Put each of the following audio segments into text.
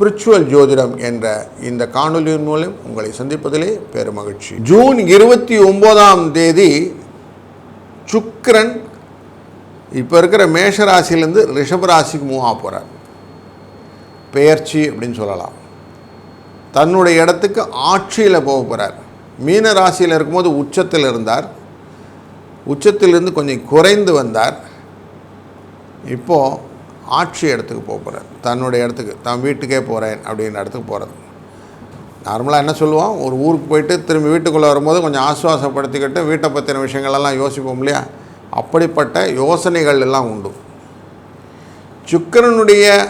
Spiritual ஜோதிடம் என்ற இந்த காணொலியின் மூலம் உங்களை சந்திப்பதிலே பெருமகிழ்ச்சி ஜூன் இருபத்தி ஒன்பதாம் தேதி சுக்கரன் இப்போ இருக்கிற மேஷ ராசியிலேருந்து ரிஷப ராசிக்கு மூவ் ஆக போகிறார் பெயர்ச்சி அப்படின்னு சொல்லலாம். தன்னுடைய இடத்துக்கு ஆட்சியில் போக போகிறார் மீன ராசியில் இருக்கும்போது உச்சத்தில் இருந்தார். உச்சத்திலிருந்து கொஞ்சம் குறைந்து வந்தார். இப்போது ஆட்சி இடத்துக்கு போக போகிறேன் தன்னுடைய இடத்துக்கு தான் வீட்டுக்கே போகிறேன் அப்படின்ற இடத்துக்கு போகிறது நார்மலாக என்ன சொல்லுவோம் ஒரு ஊருக்கு போயிட்டு திரும்பி வீட்டுக்குள்ளே வரும்போது கொஞ்சம் ஆசுவாசப்படுத்திக்கிட்டு வீட்டை பற்றின விஷயங்களெல்லாம் யோசிப்போம் இல்லையா? அப்படிப்பட்ட யோசனைகள் எல்லாம் உண்டு. சுக்கரனுடைய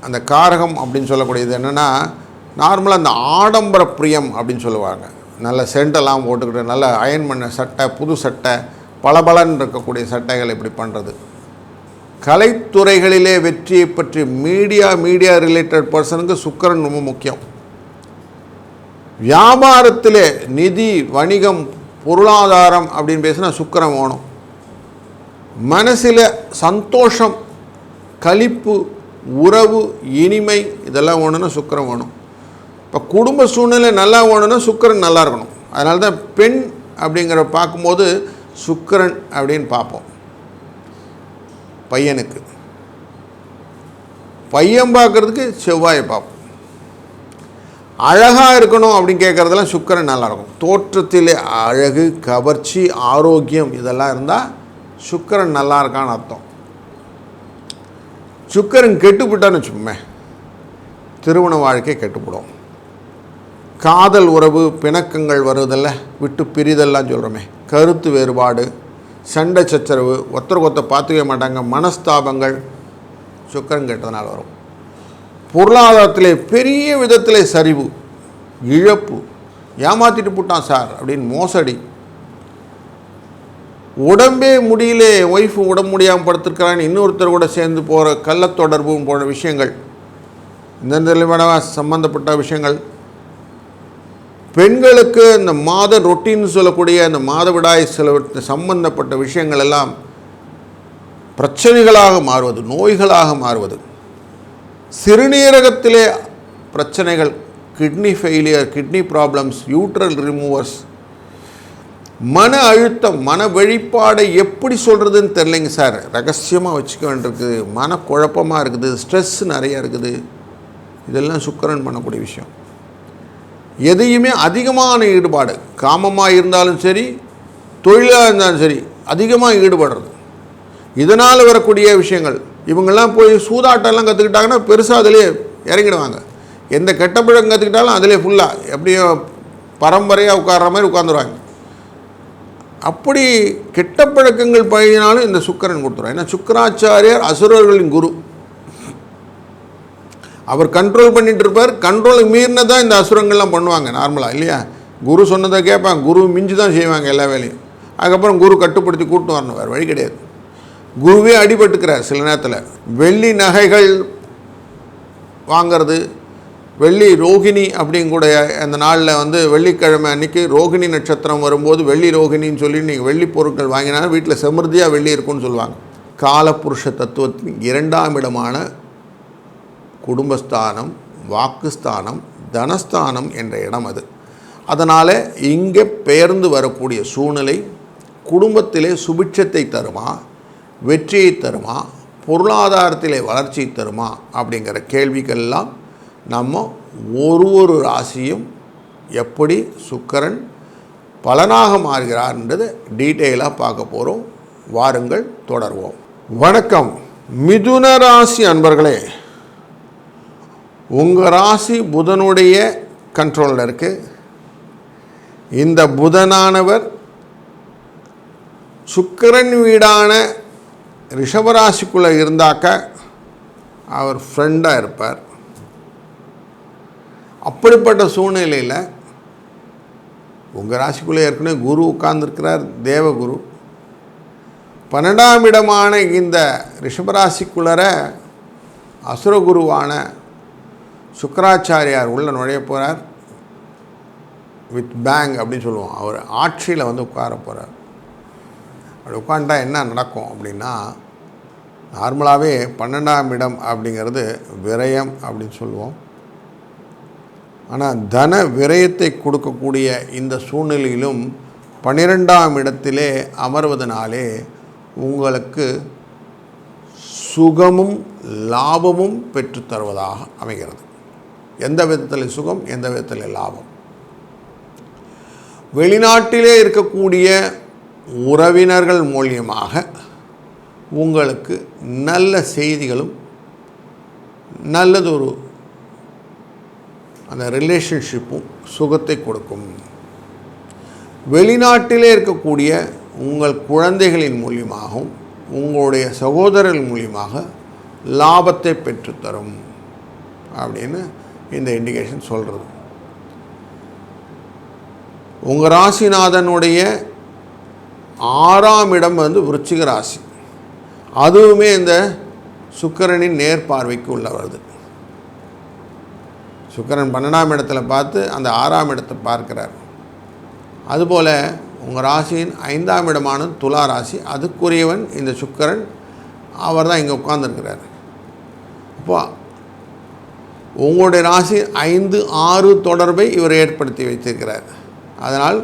அந்த காரகம் அப்படின்னு சொல்லக்கூடியது என்னென்னா நார்மலாக அந்த ஆடம்பர பிரியம் அப்படின்னு சொல்லுவாங்க. நல்ல சென்டெல்லாம் போட்டுக்கிட்டு நல்ல அயன் பண்ண சட்டை புது சட்டை பளபளன்னு இருக்கக்கூடிய சட்டைகள் இப்படி பண்ணுறது கலைத்துறைகளிலே வெற்றியை பற்றி மீடியா மீடியா ரிலேட்டட் பர்சனுக்கு சுக்கரன் ரொம்ப முக்கியம். வியாபாரத்திலே நிதி வணிகம் பொருளாதாரம் அப்படின்னு பேசினா சுக்கிரன் வேணும். மனசில் சந்தோஷம் களிப்பு உறவு இனிமை இதெல்லாம் வேணும்னா சுக்கரம் வேணும். இப்போ குடும்ப சூழ்நிலை நல்லா வேணும்னா சுக்கரன் நல்லா இருக்கணும். அதனால தான் பெண் அப்படிங்கிற பார்க்கும்போது சுக்கிரன் அப்படின்னு பார்ப்போம். பையனுக்கு. பையன் பார்க்குறதுக்கு செவ்வாயை பார்ப்போம். அழகாக இருக்கணும் அப்படின்னு கேட்குறதெல்லாம் சுக்கரன் நல்லாயிருக்கும் தோற்றத்திலே அழகு கவர்ச்சி ஆரோக்கியம் இதெல்லாம் இருந்தால் சுக்கரன் நல்லா இருக்கான்னு அர்த்தம். சுக்கரன் கெட்டுப்பிட்டான்னு வச்சுக்கோமே. திருமண வாழ்க்கை கெட்டுப்படும். காதல் உறவு பிணக்கங்கள் வருவதில்ல விட்டு பிரிதெல்லாம் சொல்கிறோமே கருத்து வேறுபாடு சண்டை சச்சரவு ஒத்தருக்கொத்த ஒருத்தர் பார்த்துக்கவே மாட்டாங்க மனஸ்தாபங்கள் சுக்கரன் கெட்டதனால் வரும். பொருளாதாரத்திலே பெரிய விதத்தில் சரிவு இழப்பு. ஏமாற்றிட்டு போட்டான் சார் அப்படின்னு மோசடி. உடம்பே முடியல ஒய்ஃபு உடம்பு முடியாமல் படுத்திருக்கிறான்னு இன்னொருத்தர் கூட சேர்ந்து போகிற கள்ளத்தொடர்பு போன்ற விஷயங்கள். இந்த நிலைமையான சம்மந்தப்பட்ட விஷயங்கள். பெண்களுக்கு இந்த மாத ரொட்டின்னு சொல்லக்கூடிய அந்த மாதவிடாய் சில சம்பந்தப்பட்ட விஷயங்கள் எல்லாம் பிரச்சனைகளாக மாறுவது நோய்களாக மாறுவது. சிறுநீரகத்திலே பிரச்சனைகள் கிட்னி ஃபெயிலியர் கிட்னி ப்ராப்ளம்ஸ் யூட்ரல் ரிமூவர்ஸ் மன அழுத்தம் மன வெளிப்பாடை எப்படி சொல்கிறதுன்னு தெரிலைங்க சார். ரகசியமாக வச்சுக்க வேண்டியிருக்குது மன குழப்பமாக இருக்குது. ஸ்ட்ரெஸ் நிறையா இருக்குது. இதெல்லாம் சுக்கரன் பண்ணக்கூடிய விஷயம். எதையுமே அதிகமான ஈடுபாடு காமமாக இருந்தாலும் சரி தொழிலாக இருந்தாலும் சரி அதிகமாக ஈடுபடுறது. இதனால் வரக்கூடிய விஷயங்கள் இவங்கெல்லாம் போய் சூதாட்டம்லாம் கற்றுக்கிட்டாங்கன்னா பெருசாக அதிலே இறங்கிடுவாங்க. எந்த கெட்ட பழக்கம் கற்றுக்கிட்டாலும் அதிலே ஃபுல்லாக எப்படியோ பரம்பரையாக உட்கார்ற மாதிரி உட்காந்துருவாங்க அப்படி கெட்ட பழக்கங்கள் பயினாலும் இந்த சுக்கரன் கொடுத்துருவாங்க ஏன்னா சுக்கராச்சாரியார் அசுரர்களின் குரு. அவர் கண்ட்ரோல் பண்ணிட்டு இருப்பார் மீறின தான் இந்த அசுரங்கள்லாம் பண்ணுவாங்க நார்மலாக இல்லையா? குரு சொன்னதை கேட்பாங்க. குரு மிஞ்சி தான் செய்வாங்க எல்லா வேலையும். அதுக்கப்புறம் குரு கட்டுப்படுத்தி கூட்டு வரணும் வேறு வழி கிடையாது. குருவே அடிபட்டுக்கிறார் சில நேரத்தில். வெள்ளி நகைகள் வாங்கிறது வெள்ளி ரோகிணி அப்படிங்கூடைய அந்த நாளில் வந்து வெள்ளிக்கிழமை அன்றைக்கி ரோகிணி நட்சத்திரம் வரும்போது வெள்ளி ரோகிணின்னு சொல்லி நீங்கள் வெள்ளி பொருட்கள் வாங்கினா வீட்டில் செமிருதியாக வெள்ளி இருக்கும்னு சொல்லுவாங்க. காலப்புருஷ தத்துவத்தின் இரண்டாம் இடமான குடும்பஸ்தானம் வாக்குஸ்தானம் தனஸ்தானம் என்ற இடம் அது. அதனால் இங்கே பெயர்ந்து வரக்கூடிய சூழ்நிலை குடும்பத்திலே சுபிட்சத்தை தருமா வெற்றியை தருமா பொருளாதாரத்திலே வளர்ச்சி தருமா அப்படிங்கிற கேள்விக்கெல்லாம் நம்ம ஒரு ஒரு ராசியும் எப்படி சுக்கரன் பலனாக மாறுகிறார்ன்றது டீட்டெயிலாக பார்க்க போகிறோம் வாருங்கள் தொடர்வோம். வணக்கம். மிதுன ராசி அன்பர்களே உங்கள் ராசி புதனுடைய கண்ட்ரோலில் இருக்குது இந்த புதனானவர் சுக்கரன் வீடான ரிஷபராசிக்குள்ளே இருந்தாக்க அவர் ஃப்ரெண்டாக இருப்பார். அப்படிப்பட்ட சூழ்நிலையில் உங்கள் ராசிக்குள்ளே ஏற்கனவே குரு உட்கார்ந்துருக்கிறார் தேவகுரு. பன்னெண்டாம் இடமான இந்த ரிஷபராசிக்குள்ளர அசுரகுருவான சுக்கராச்சாரியார் உள்ளே நுழைய போகிறார் வித் பேங் அப்படின்னு சொல்லுவோம் அவர் ஆட்சியில் வந்து உட்கார போகிறார் அப்படி உட்காந்துட்டா என்ன நடக்கும் அப்படின்னா நார்மலாகவே பன்னெண்டாம் இடம் அப்படிங்கிறது விரயம் அப்படின்னு சொல்லுவோம். ஆனால் தன விரயத்தை கொடுக்கக்கூடிய இந்த சூழ்நிலையிலும் பன்னிரெண்டாம் இடத்திலே அமர்வதனாலே உங்களுக்கு சுகமும் லாபமும் பெற்று தருவதாக அமைகிறது. எந்த விதத்தில் சுகம் எந்த விதத்தில் லாபம். வெளிநாட்டிலே இருக்கக்கூடிய உறவினர்கள் மூலியமாக உங்களுக்கு நல்ல செய்திகளும் நல்லதொரு அந்த ரிலேஷன்ஷிப்பும் சுகத்தை கொடுக்கும். வெளிநாட்டிலே இருக்கக்கூடிய உங்கள் குழந்தைகளின் மூலியமாகவும் உங்களுடைய சகோதரர்கள் மூலியமாக லாபத்தை பெற்றுத்தரும். அப்படின்னு இந்த இண்டிகேஷன் சொல்கிறது உங்கள் ராசிநாதனுடைய ஆறாம் இடம் வந்து விருச்சிக ராசி. அதுவுமே இந்த சுக்கரனின் நேர்பார்வைக்கு உள்ள வருது. சுக்கரன் பன்னெண்டாம் இடத்துல பார்த்து அந்த ஆறாம் இடத்தை பார்க்கிறார். அதுபோல் உங்கள் ராசியின் ஐந்தாம் இடமான துலா ராசி அதுக்குரியவன் இந்த சுக்கரன். அவர் தான் இங்கே உட்கார்ந்துருக்கிறார். அப்போ உங்களுடைய ராசி ஐந்து ஆறு தொடர்பை இவர் ஏற்படுத்தி வைத்திருக்கிறார். அதனால்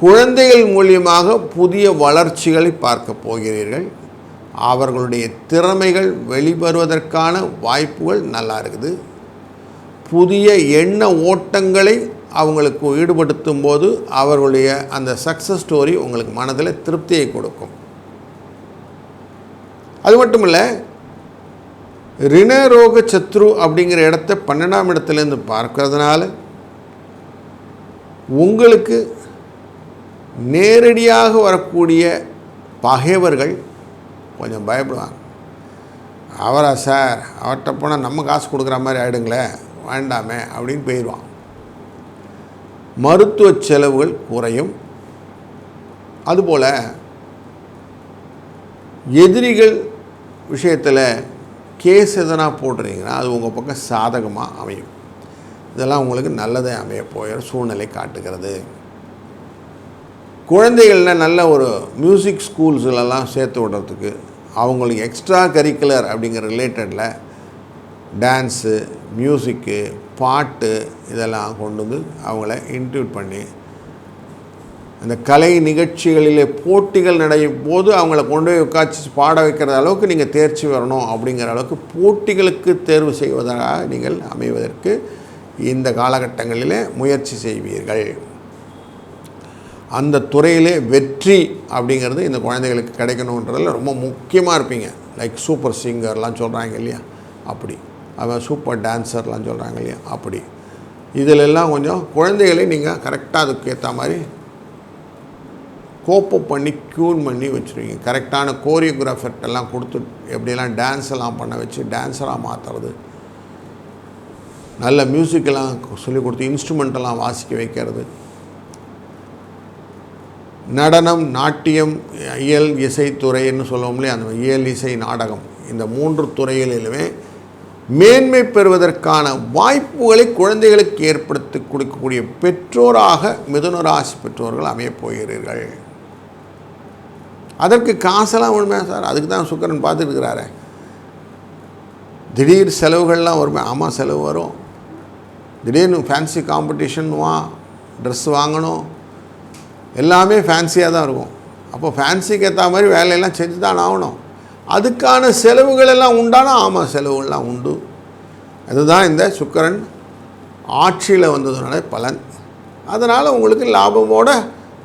குழந்தைகள் மூலியமாக புதிய வளர்ச்சிகளை பார்க்க போகிறீர்கள். அவர்களுடைய திறமைகள் வெளிவருவதற்கான வாய்ப்புகள் நல்லா இருக்குது. புதிய எண்ண ஓட்டங்களை அவங்களுக்கு ஈடுபடுத்தும் போது அவர்களுடைய அந்த சக்ஸஸ் ஸ்டோரி உங்களுக்கு மனதில் திருப்தியை கொடுக்கும். அது மட்டும் இல்லை ரிணரோக சத்ரு அப்படிங்கிற இடத்த பன்னெண்டாம் இடத்துலேருந்து பார்க்கறதுனால உங்களுக்கு நேரடியாக வரக்கூடிய பகைவர்கள் கொஞ்சம் பயப்படுவாங்க. அவரா சார் அவர்கிட்ட போனால் நம்ம காசு கொடுக்குற மாதிரி ஆகிடுங்களே வேண்டாமே அப்படின்னு போயிடுவான் மருத்துவ செலவுகள் குறையும். அதுபோல் எதிரிகள் விஷயத்தில் கேஸ் எதனா போடுறீங்கன்னா அது உங்கள் பக்கம் சாதகமாக அமையும். இதெல்லாம் உங்களுக்கு நல்லதே அமைய போகிற சூழ்நிலை காட்டுகிறது. குழந்தைகளில் நல்ல ஒரு மியூசிக் ஸ்கூல்ஸ்லலாம் சேர்த்து விடுறதுக்கு அவங்களுக்கு எக்ஸ்ட்ரா கரிக்குலர் அப்படிங்கிற ரிலேட்டடில் டான்ஸு மியூசிக்கு பாட்டு இதெல்லாம் கொண்டு வந்து அவங்கள இன்க்ளூட் பண்ணி அந்த கலை நிகழ்ச்சிகளிலே போட்டிகள் நடையும் போது அவங்கள கொண்டு போய் உட்காச்சி பாட வைக்கிற அளவுக்கு நீங்கள் தேர்ச்சி வரணும் அப்படிங்கிற அளவுக்கு போட்டிகளுக்கு தேர்வு செய்வதாக நீங்கள் அமைவதற்கு இந்த காலகட்டங்களிலே முயற்சி செய்வீர்கள். அந்த துறையிலே வெற்றி அப்படிங்கிறது இந்த குழந்தைகளுக்கு கிடைக்கணுன்றதில் ரொம்ப முக்கியமாக இருப்பீங்க. லைக் சூப்பர் சிங்கர்லாம் சொல்கிறாங்க இல்லையா? அப்படி. அவன் சூப்பர் டான்ஸர்லாம் சொல்கிறாங்க இல்லையா? அப்படி. இதிலெல்லாம் கொஞ்சம் குழந்தைகளை நீங்கள் கரெக்டாக அதுக்கு ஏற்ற மாதிரி கோப்பப் பண்ணி க்யூன் பண்ணி வச்சுருவீங்க. கரெக்டான கோரியோகிராஃபர்டெல்லாம் கொடுத்து எப்படியெல்லாம் டான்ஸ் எல்லாம் பண்ண வச்சு டான்ஸராக மாற்றுறது நல்ல மியூசிக்கெல்லாம் சொல்லிக் கொடுத்து இன்ஸ்ட்ருமெண்ட்டெல்லாம் வாசிக்க வைக்கிறது. நடனம் நாட்டியம் இயல் இசைத்துறைன்னு சொல்லுவோம்லே அந்த இயல் இசை நாடகம். இந்த மூன்று துறைகளிலுமே மேன்மை பெறுவதற்கான வாய்ப்புகளை குழந்தைகளுக்கு ஏற்படுத்தி கொடுக்கக்கூடிய பெற்றோராக மிதுன ராசி பெற்றோர்கள் அமையப் போகிறீர்கள். அதற்கு காசெல்லாம் வேணுமே சார்? அதுக்கு தான் சுக்கரன் பார்த்துட்டுருக்கிறாரே. திடீர் செலவுகள்லாம் வருமே ஆமாம் செலவு வரும். திடீர்னு ஃபேன்சி காம்படிஷன் வா ட்ரெஸ் வாங்கணும். எல்லாமே ஃபேன்சியாக தான் இருக்கும். அப்போ ஃபேன்சிக்கு ஏற்ற மாதிரி வேலையெல்லாம் செஞ்சு தான் ஆகணும். அதுக்கான செலவுகள் எல்லாம் உண்டானா ஆமாம் செலவுகள்லாம் உண்டு. அதுதான் இந்த சுக்கரன் ஆட்சியில் வந்ததுனால பலன். அதனால் உங்களுக்கு லாபமோட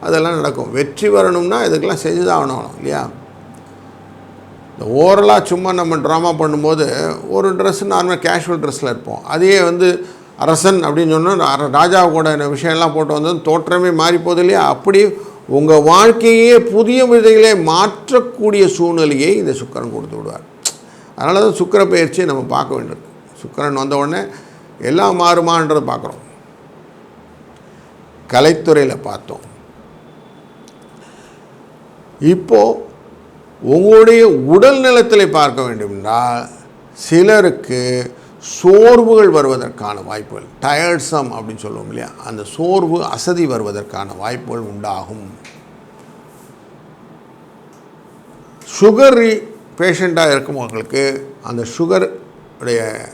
அதெல்லாம் நடக்கும். வெற்றி வரணும்னா இதுக்கெல்லாம் செஞ்சு தான் ஆகணும் இல்லையா? இந்த ஓரலாக சும்மா நம்ம ட்ராமா பண்ணும்போது ஒரு ட்ரெஸ் நார்மல் கேஷுவல் ட்ரெஸ்ஸில் இருப்போம். அதையே வந்து அரசன் அப்படின்னு சொன்னால் ராஜா கூட விஷயம்லாம் போட்டு வந்தது தோற்றமே மாறி போகுது இல்லையா? அப்படி உங்கள் வாழ்க்கையே புதிய விதைகளை மாற்றக்கூடிய சூழ்நிலையை இந்த சுக்கரன் கொடுத்து விடுவார். அதனால தான் சுக்கர பயிற்சியை நம்ம பார்க்க வேண்டியது சுக்கரன் வந்த உடனே எல்லாம் மாறுமான்றதை பார்க்குறோம். கலைத்துறையில் பார்த்தோம். இப்போது உங்களுடைய உடல் நலத்தில் பார்க்க வேண்டும் என்றால் சிலருக்கு சோர்வுகள் வருவதற்கான வாய்ப்புகள் டயர்ட்ஸம் அப்படின்னு சொல்லுவோம் இல்லையா? அந்த சோர்வு அசதி வருவதற்கான வாய்ப்புகள் உண்டாகும். சுகர் பேஷண்ட்டாக இருக்கவங்களுக்கு அந்த சுகர் உடைய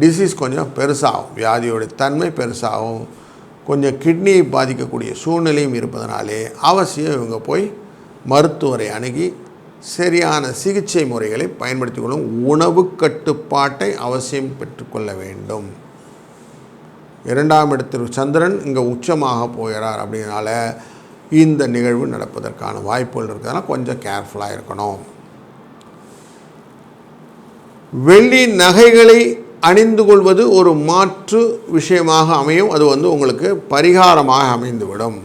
டிசீஸ் கொஞ்சம் பெருசாகும். வியாதியோடைய தன்மை பெருசாகும். கொஞ்சம் கிட்னியை பாதிக்கக்கூடிய சூழ்நிலையும் இருப்பதனாலே அவசியம் இவங்க போய் மருத்துவரை அணுகி சரியான சிகிச்சை முறைகளை பயன்படுத்திக் கொள்ளும் உணவு கட்டுப்பாட்டை அவசியம் பெற்றுக்கொள்ள வேண்டும். இரண்டாம் இடத்தில் சந்திரன் இங்கே உச்சமாக போகிறார் அப்படினால இந்த நிகழ்வு நடப்பதற்கான வாய்ப்புகள் இருக்கிறதுனால கொஞ்சம் கேர்ஃபுல்லாக இருக்கணும். வெள்ளி நகைகளை அணிந்து கொள்வது ஒரு மாற்று விஷயமாக அமையும். அது வந்து உங்களுக்கு பரிகாரமாக அமைந்துவிடும்.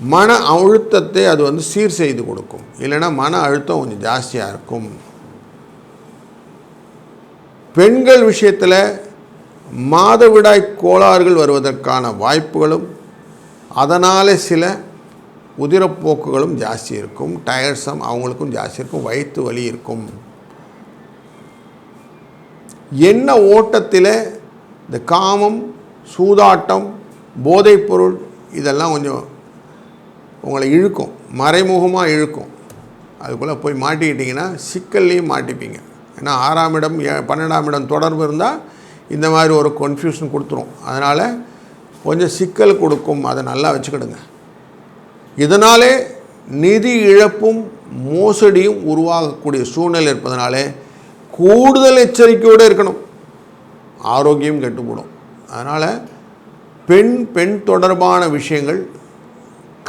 மன அழுத்தத்தை அது வந்து சீர் செய்து கொடுக்கும். இல்லைன்னா மன அழுத்தம் கொஞ்சம் ஜாஸ்தியாக இருக்கும். பெண்கள் விஷயத்தில் மாதவிடாய் கோளாறுகள் வருவதற்கான வாய்ப்புகளும் அதனால் சில உதிரப்போக்குகளும் ஜாஸ்தி இருக்கும். டயர்ஸம் அவங்களுக்கும் ஜாஸ்தி இருக்கும். வயிற்று வலி இருக்கும். என்ன ஓட்டத்தில் இந்த காமம் சூதாட்டம் போதைப்பொருள் இதெல்லாம் கொஞ்சம் உங்களை இழுக்கும் மறைமுகமாக இழுக்கும். அதுக்குள்ளே போய் மாட்டிக்கிட்டிங்கன்னா சிக்கல்லையும் மாட்டிப்பீங்க. ஏன்னா ஆறாம் இடம் ஏ- பன்னெண்டாம் இடம் தொடர்பு இருந்தால் இந்த மாதிரி ஒரு கன்ஃபியூஷன் கொடுத்துரும். அதனால் கொஞ்சம் சிக்கல் கொடுக்கும் அதை நல்லா வச்சுக்கிடுங்க. இதனாலே நிதி இழப்பும் மோசடியும் உருவாகக்கூடிய சூழ்நிலை இருப்பதனாலே கூடுதல் எச்சரிக்கையோடு இருக்கணும். ஆரோக்கியம் கெட்டுப்படும். அதனால் பெண் பெண் தொடர்பான விஷயங்கள்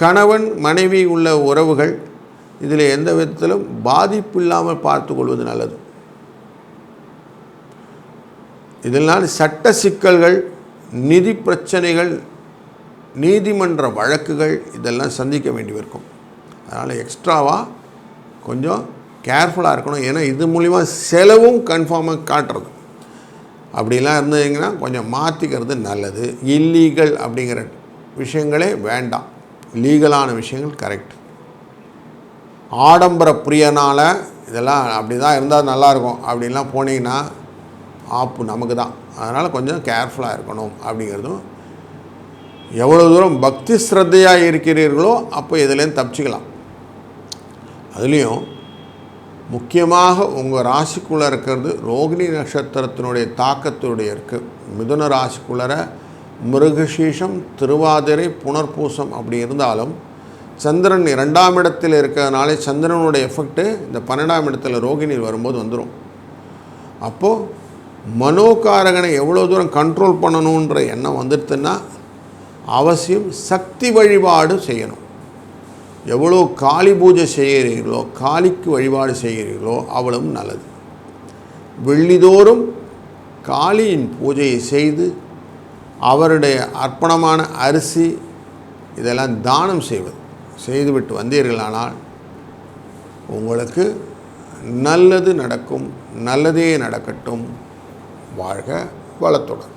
கணவன் மனைவி உள்ள உறவுகள் இதில் எந்த விதத்திலும் பாதிப்பு இல்லாமல் பார்த்து கொள்வது நல்லது. இதனால் சட்ட சிக்கல்கள் நிதி பிரச்சனைகள் நீதிமன்ற வழக்குகள் இதெல்லாம் சந்திக்க வேண்டியிருக்கும் அதனால் எக்ஸ்ட்ராவாக கொஞ்சம் கேர்ஃபுல்லாக இருக்கணும். ஏன்னா இது மூலிமா செலவும் கன்ஃபார்மாக காட்டுறது. அப்படிலாம் இருந்தீங்கன்னா கொஞ்சம் மாற்றிக்கிறது நல்லது. இல்லீகல் அப்படிங்கிற விஷயங்களே வேண்டாம். லீகலான விஷயங்கள் கரெக்ட். ஆடம்பர பிரியனால் இதெல்லாம் அப்படி தான் இருந்தால் நல்லாயிருக்கும். அப்படின்லாம் போனீங்கன்னா ஆப்பு நமக்கு தான். அதனால் கொஞ்சம் கேர்ஃபுல்லாக இருக்கணும் அப்படிங்கிறதும். எவ்வளோ தூரம் பக்தி ஸ்ரத்தையாக இருக்கிறீர்களோ அப்போ இதுலேருந்து தப்பிச்சுக்கலாம். அதுலேயும் முக்கியமாக உங்கள் ராசிக்குள்ளே இருக்கிறது ரோகிணி நட்சத்திரத்தினுடைய தாக்கத்தினுடைய இருக்குது மிதுன ராசிக்குள்ளர மிருகசீஷம் திருவாதிரை புனர்பூசம் அப்படி இருந்தாலும் சந்திரன் இரண்டாம் இடத்தில் இருக்கிறதுனாலே சந்திரனுடைய எஃபெக்ட்டு இந்த பன்னெண்டாம் இடத்துல ரோகிணி வரும்போது வந்துடும் அப்போது மனோகாரகனை எவ்வளோ தூரம் கண்ட்ரோல் பண்ணணுன்ற எண்ணம் வந்துடுதுன்னா அவசியம் சக்தி வழிபாடு செய்யணும். எவ்வளோ காளி பூஜை செய்கிறீர்களோ காளிக்கு வழிபாடு செய்கிறீர்களோ அவ்வளவும் நல்லது. வெள்ளிதோறும் காளியின் பூஜையை செய்து அவருடைய அர்ப்பணமான அரிசி இதெல்லாம் தானம் செய்வது. செய்துவிட்டு வந்தீர்களானால் உங்களுக்கு நல்லது நடக்கும் நல்லதே நடக்கட்டும் வாழ்க வளத்துடன்.